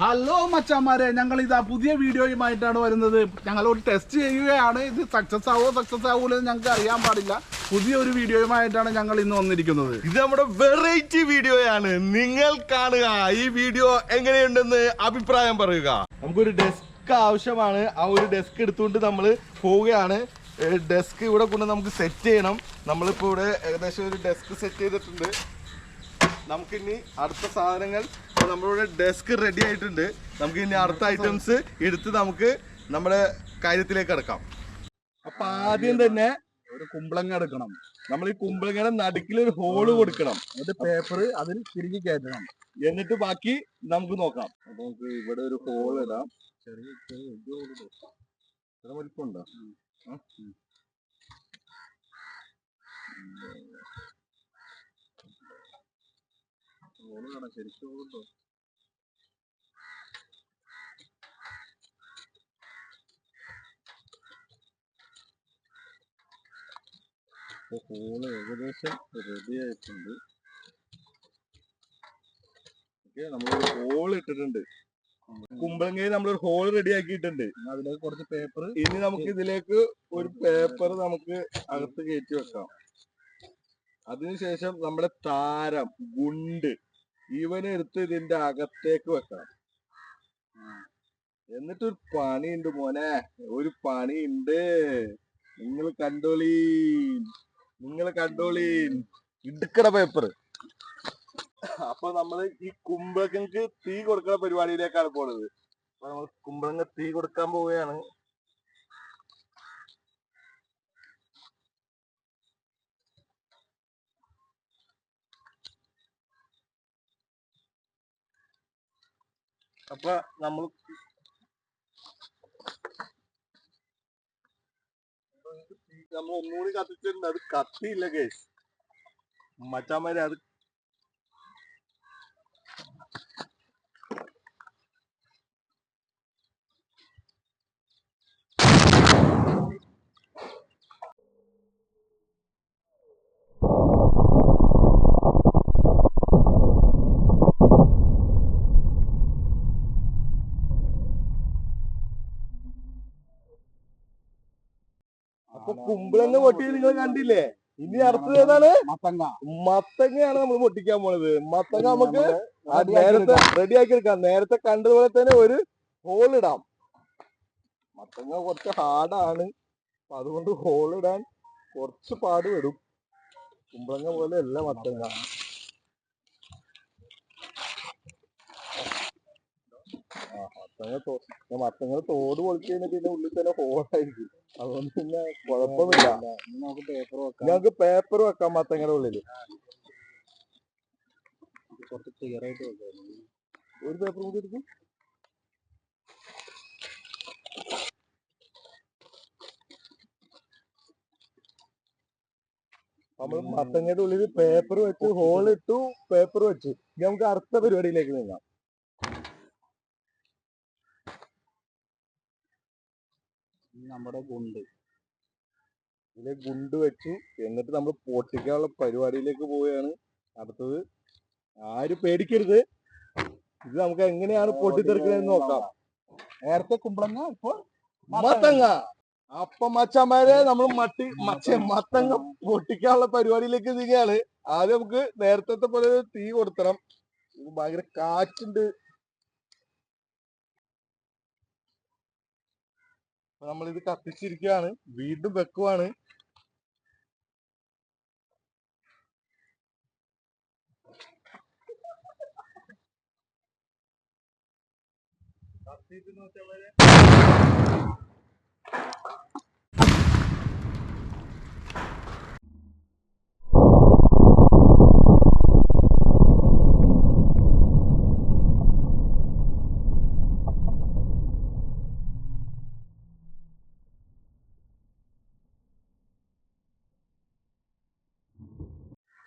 Hello മച്ചാമാരെ ഞങ്ങൾ ഇതാ പുതിയ വീഡിയോയുമായിട്ടാണ് വരുന്നത്. ഞങ്ങൾ ഒരു ടെസ്റ്റ് ചെയ്യുകയാണ്. ഇത് സക്സസ് ആവോ സക്സസ് ആവൂല ഞങ്ങൾക്ക് അറിയാൻ പാടില്ല. പുതിയ ഒരു വീഡിയോയുമായിട്ടാണ് ഞങ്ങൾ ഇന്ന് വന്നിരിക്കുന്നത്. ഇത് നമ്മുടെ വെറൈറ്റി വീഡിയോയാണ് നിങ്ങൾ കാണുക. ഈ വീഡിയോ എങ്ങനെയുണ്ടെന്ന് അഭിപ്രായം പറയുക. നമുക്കൊരു ഡെസ്ക് ആവശ്യമാണ്. ആ ഒരു ഡെസ്ക് എടുത്തുകൊണ്ട് നമ്മൾ പോവുകയാണ്. ഡെസ്ക് ഇവിടെ കൊണ്ട് നമുക്ക് സെറ്റ് ചെയ്യണം. നമ്മളിപ്പോൾ ഇവിടെ ഏകദേശം ഒരു ഡെസ്ക് സെറ്റ് ചെയ്തിട്ടുണ്ട്. നമുക്കിനി അടുത്ത സാധനങ്ങൾ നമ്മളിവിടെ ഡെസ്ക് റെഡി ആയിട്ടുണ്ട്. നമുക്ക് ഇനി അടുത്ത ഐറ്റംസ് എടുത്ത് നമുക്ക് നമ്മുടെ കാര്യത്തിലേക്ക് അടക്കാം അപ്പൊ ആദ്യം തന്നെ ഒരു കുമ്പളങ്ങ എടുക്കണം. നമ്മൾ ഈ കുമ്പളങ്ങയുടെ നടുക്കിൽ ഒരു ഹോൾ കൊടുക്കണം. എന്നിട്ട് പേപ്പർ അതിൽ തിരികെ കയറ്റണം. എന്നിട്ട് ബാക്കി നമുക്ക് നോക്കാം. അപ്പൊ നമുക്ക് ഇവിടെ ഒരു ഹോൾ ഇടാം. ചെറിയ വലിപ്പമുണ്ടോ? കാണാം ശരിക്കും ഉണ്ടോ ഹോൾ ഏകദേശം റെഡി ആയിട്ടുണ്ട്. ഓക്കെ നമ്മൾ ഹോൾ ഇട്ടിട്ടുണ്ട്. കുമ്പളങ്ങയിൽ നമ്മളൊരു ഹോൾ റെഡി ആക്കിയിട്ടുണ്ട്. അതിലേക്ക് കുറച്ച് പേപ്പർ ഇനി നമുക്ക് ഇതിലേക്ക് ഒരു പേപ്പർ നമുക്ക് അകത്ത് കയറ്റി വെക്കാം. അതിനുശേഷം നമ്മുടെ താരം ഗുണ്ട് ഇവനെടുത്ത് ഇതിന്റെ അകത്തേക്ക് വെക്കണം. എന്നിട്ടൊരു പണിയുണ്ട് മോനെ. ഒരു പണിയുണ്ട്. നിങ്ങൾ കണ്ടോളീൻ. നിങ്ങൾ കണ്ടോളീൻ. ഇടുക്കട പേപ്പർ അപ്പൊ നമ്മൾ ഈ കുമ്പളങ്ങക്ക് തീ കൊടുക്കുന്ന പരിപാടിയിലേക്കാണ് പോണത്. അപ്പൊ നമ്മൾ കുമ്പളങ്ങ തീ കൊടുക്കാൻ പോവുകയാണ്. അപ്പൊ നമ്മൾ നമ്മൾ ഒന്നുകൂടി കത്തിച്ചിട്ടുണ്ട്. അത് കത്തിയില്ല കേസ് മച്ചാമാര് അത് അപ്പൊ കുമ്പിളങ്ങ പൊട്ടി നിങ്ങൾ കണ്ടില്ലേ? ഇനി അടുത്തത് ഏതാണ്? മത്തങ്ങ. മത്തങ്ങയാണ് നമ്മൾ പൊട്ടിക്കാൻ പോണത്. മത്തങ്ങ നമുക്ക് നേരത്തെ റെഡി ആക്കി എടുക്കാം. നേരത്തെ കണ്ടതുപോലെ തന്നെ ഒരു ഹോൾ ഇടാം. മത്തങ്ങ കുറച്ച് ഹാർഡാണ് അപ്പൊ അതുകൊണ്ട് ഹോൾ ഇടാൻ കുറച്ച് പാട് വരും കുമ്പളങ്ങ പോലെ അല്ല മത്തങ്ങ. ആ മത്തങ്ങ തോ മത്തങ്ങ തോട് പൊളിച്ച് കഴിഞ്ഞാൽ പിന്നെ ഉള്ളിൽ തന്നെ ഹോളായിരിക്കും അതുകൊണ്ട് പിന്നെ കുഴപ്പമില്ല നമുക്ക് പേപ്പർ വെക്കാം. ഞങ്ങൾക്ക് പേപ്പർ വെക്കാം മത്തങ്ങയുടെ ഉള്ളിൽ. കുറച്ച് ക്ലിയർ ആയിട്ട് വെക്കാം ഒരു പേപ്പർ കൂടി എടുക്കും. നമ്മൾ മത്തങ്ങയുടെ ഉള്ളിൽ പേപ്പർ വെച്ച് ഹോൾ ഇട്ടു പേപ്പർ വെച്ച്. നമുക്ക് അടുത്ത പരിപാടിയിലേക്ക് നീങ്ങാം. നമ്മുടെ ഗുണ്ട്. ഇതിലെ ഗുണ്ട് വെച്ചു. എന്നിട്ട് നമ്മൾ പൊട്ടിക്കാനുള്ള പരിപാടിയിലേക്ക് പോവുകയാണ്. അടുത്തത് ആരും പേടിക്കരുത്. ഇത് നമുക്ക് എങ്ങനെയാണ് പൊട്ടിത്തെറിക്കുന്നതെന്ന് നോക്കാം. നേരത്തെ കുമ്പളങ്ങ ഇപ്പോൾ മത്തങ്ങ. അപ്പൊ മച്ചമാരെ നമ്മൾ മട്ടി മച്ച മത്തങ്ങ പൊട്ടിക്കാനുള്ള പരിപാടിയിലേക്ക് നീങ്ങുകയാണ്. ആദ്യം നമുക്ക് നേരത്തെ പോലെ തീ കൊടുത്തണം ഭയങ്കര കാറ്റുണ്ട്. അപ്പൊ നമ്മളിത് കത്തിച്ചിരിക്കുകയാണ് വീണ്ടും വെക്കുവാണ്.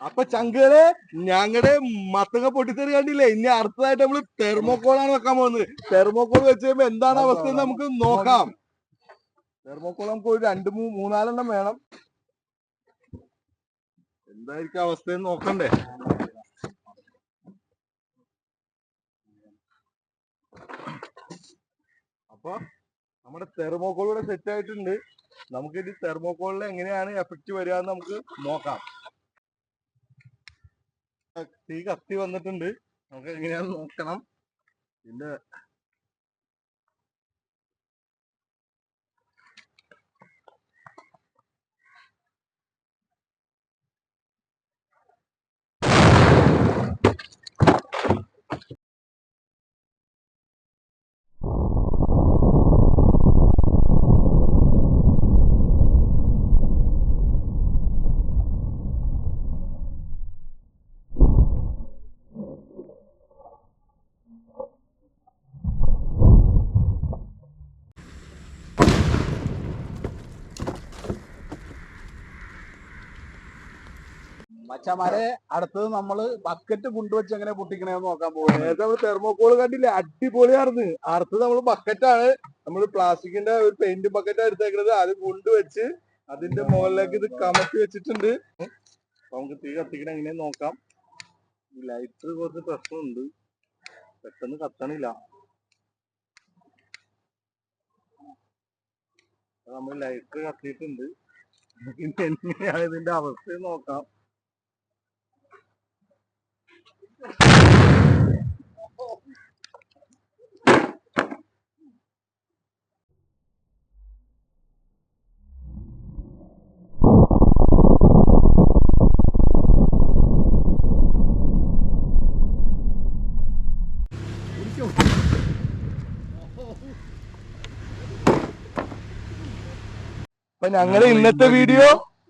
അപ്പൊ ചങ്കുകളെ ഞങ്ങളുടെ മത്തങ്ങ പൊട്ടിത്തെറി കണ്ടില്ലേ? ഇനി അടുത്തതായിട്ട് നമ്മൾ തെർമോക്കോളാണ് വെക്കാൻ പോകുന്നത്. തെർമോക്കോൾ വെച്ച് കഴിയുമ്പോ എന്താണ് അവസ്ഥ നമുക്ക് നോക്കാം. തെർമോക്കോൾ നമുക്ക് ഒരു രണ്ട് മൂന്നാലെണ്ണം വേണം. എന്തായിരിക്കും അവസ്ഥ നോക്കണ്ടേ? അപ്പൊ നമ്മുടെ തെർമോക്കോൾ ഇവിടെ സെറ്റ് ആയിട്ടുണ്ട്. നമുക്ക് ഇനി തെർമോക്കോളിൽ എങ്ങനെയാണ് എഫക്റ്റ് വരിക എന്ന് നമുക്ക് നോക്കാം. തീ കത്തി വന്നിട്ടുണ്ട്. നമുക്ക് എങ്ങനെയാന്ന് നോക്കണം. ഇതിന്റെ മച്ചമാരെ അടുത്തത് നമ്മൾ ബക്കറ്റ് കൊണ്ടുവച്ച് എങ്ങനെ പൊട്ടിക്കണേന്ന് നോക്കാൻ പോകുന്നത് നേരത്തെ നമ്മൾ തെർമോക്കോൾ കണ്ടില്ല? അടിപൊളിയായിരുന്നു. അടുത്തത് നമ്മൾ ബക്കറ്റാണ് നമ്മൾ പ്ലാസ്റ്റിക്കിന്റെ ഒരു പെയിന്റ് ബക്കറ്റ് എടുത്തേക്കുന്നത് അത് കൊണ്ടുവച്ച് അതിന്റെ മുകളിലേക്ക് ഇത് കമത്തി വെച്ചിട്ടുണ്ട്. നമുക്ക് തീ കത്തിക്കണ എങ്ങനെയാ നോക്കാം. ലൈറ്റർ കുറച്ച് പ്രശ്നമുണ്ട്. പെട്ടെന്ന് കത്തണില്ല. നമ്മൾ ലൈറ്റർ കത്തിയിട്ടുണ്ട്. ഇതിന്റെ അവസ്ഥ നോക്കാം. അപ്പൊ ഞങ്ങളുടെ ഇന്നത്തെ വീഡിയോ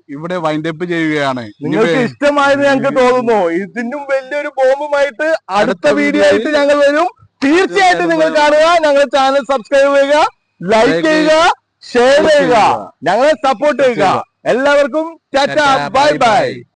ഇവിടെ വൈൻഡപ്പ് ചെയ്യുകയാണ്. നിങ്ങൾക്ക് ഇഷ്ടമായത് ഞങ്ങൾക്ക് തോന്നുന്നു. ഇതിനും വലിയൊരു ബോംബുമായിട്ട് അടുത്ത വീഡിയോ ആയിട്ട് ഞങ്ങൾ വരും. തീർച്ചയായിട്ടും നിങ്ങൾ കാണുക. ഞങ്ങളുടെ ചാനൽ സബ്സ്ക്രൈബ് ചെയ്യുക ലൈക്ക് ചെയ്യുക ഷെയർ ചെയ്യുക. ഞങ്ങളെ സപ്പോർട്ട് ചെയ്യുക. എല്ലാവർക്കും ടാറ്റ ബൈ ബൈ.